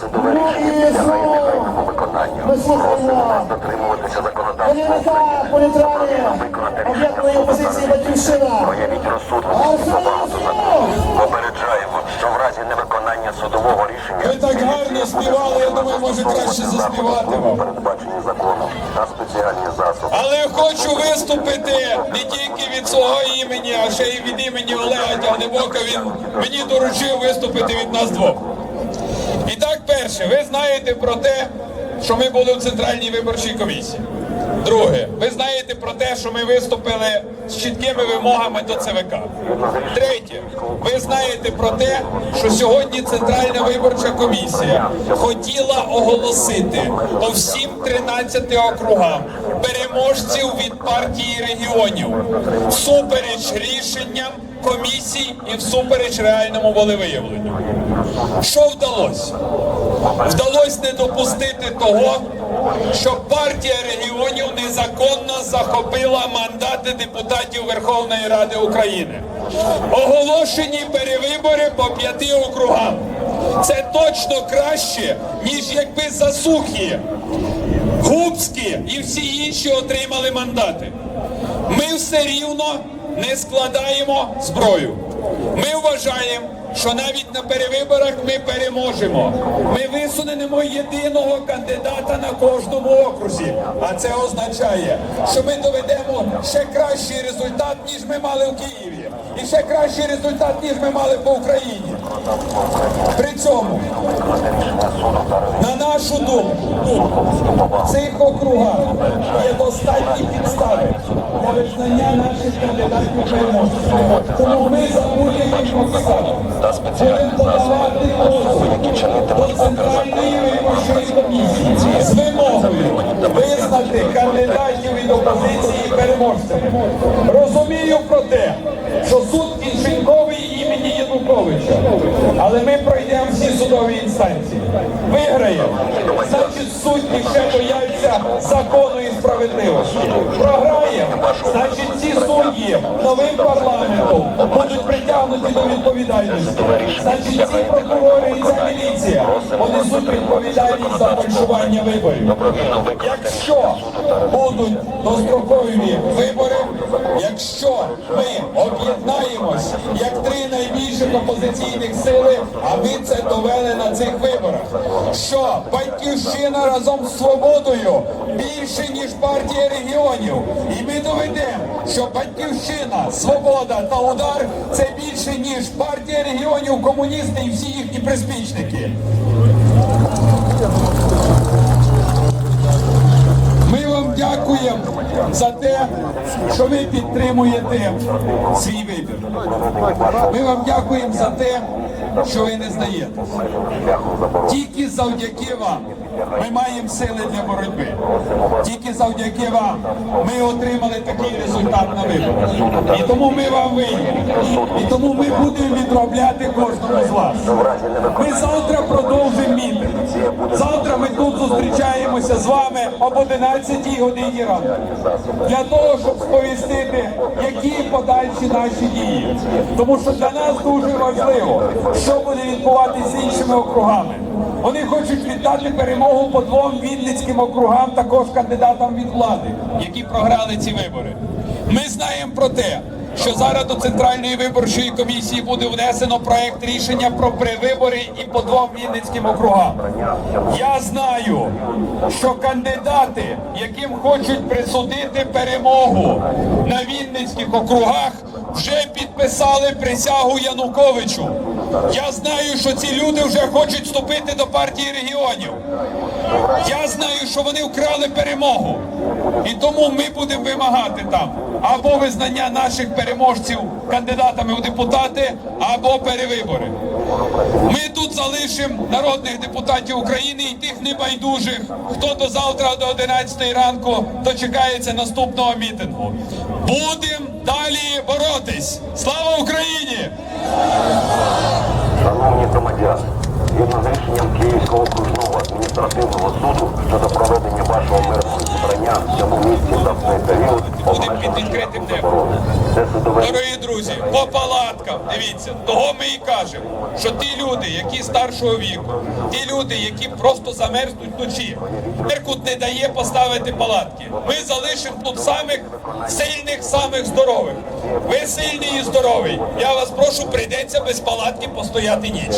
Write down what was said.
судове рішення підлягає негайному виконанню. Просимо вас дотримуватися законодавства України. Виконати рішення суду. Батьківщина. Проявіть розсудливість і повагу до закону. Попереджаємо, що в разі невиконання судового рішення Ви так гарно співали, я думаю, може краще заспівати вам. передбачені законом та спеціальні засоби. Але хочу виступити не тільки від свого імені, а ще й від імені Олега Тягнебока. Він мені доручив виступити від нас двох. Перше, ви знаєте про те, що ми були в Центральній виборчій комісії. Друге, ви знаєте про те, що ми виступили з чіткими вимогами до ЦВК. Третє, ви знаєте про те, що сьогодні Центральна виборча комісія хотіла оголосити по всім 13 округам переможців від партії регіонів всупереч рішенням комісій і всупереч реальному волевиявленню. Що вдалося? Вдалося не допустити того, що партія регіонів незаконно захопила мандати депутатів Верховної Ради України. Оголошені перевибори по п'яти округам. Це точно краще, ніж якби засухі, губські і всі інші отримали мандати. Ми все рівно не складаємо зброю. Ми вважаємо, що навіть на перевиборах ми переможемо. Ми висунемо єдиного кандидата на кожному окрузі. А це означає, що ми доведемо ще кращий результат, ніж ми мали в Києві. І ще кращий результат, ніж ми мали по Україні. При цьому, на нашу думку, в цих округах є достатні підстави визнання наших кандидатів переможців. Тому ми за будь-яких обставин з вимогою визнати кандидатів від опозиції переможцями. Розумію про те, що суд кишеньковий імені Януковича, але ми пройдемо всі судові інстанції. Виграємо. Значить, судді ще бояться закону і справедливості. Програємо. Значить, ці судді новим парламентом будуть притягнуті до відповідальності. Значить, ці прокурори і ця міліція понесуть відповідальність за фальшування виборів. Якщо будуть дострокові вибори, якщо ми об'єднаємось як три найбільших опозиційних сили, а ми це довели на цих виборах, що батьківщина разом з свободою більше ніж партія регіонів, і ми доведемо, що батьківщина, свобода та удар це більше ніж партія регіонів, комуністи і всі їхні приспічники. Ми вам дякуємо за те, що ви підтримуєте свій вибір. Ми вам дякуємо за те, що ви не здаєтесь. Тільки завдяки вам ми маємо сили для боротьби. Тільки завдяки вам ми отримали такий результат на виборах. І тому ми вам винні. І тому ми будемо відробляти кожному з вас. Ми завтра продовжимо мітинг. Завтра ми тут зустрічаємося з вами об 11 годині ранку. Для того, щоб сповістити, які подальші наші дії. Тому що для нас дуже важливо, що буде відбуватися з іншими округами. Вони хочуть віддати перемогу по двом вінницьким округам, також кандидатам від влади, які програли ці вибори. Ми знаємо про те, що зараз до Центральної виборчої комісії буде внесено проект рішення про перевибори і по двом вінницьким округам. Я знаю, що кандидати, яким хочуть присудити перемогу на вінницьких округах, вже підписали присягу Януковичу. Я знаю, що ці люди вже хочуть вступити до партії регіонів. Я знаю, що вони вкрали перемогу. І тому ми будемо вимагати там або визнання наших переможців кандидатами у депутати, або перевибори. Ми тут залишимо народних депутатів України і тих небайдужих, хто до завтра до 11 ранку дочекається наступного мітингу. Будемо далі боротись. Слава Україні! Шановні громадяни, згідно з рішенням Київського окружного адміністративного суду щодо проведення вашого мирного зібрання в цьому місці за цей період будемо під відкритим небом. Дорогі друзі, по палаткам, дивіться, того ми і кажемо, що ті люди, які старшого віку, ті люди, які просто замерзнуть вночі, Беркут не дає поставити палатки. Ми залишимо тут самих сильних, самих здорових. Ви сильний і здоровий. Я вас прошу, прийдеться без палатки постояти ніч.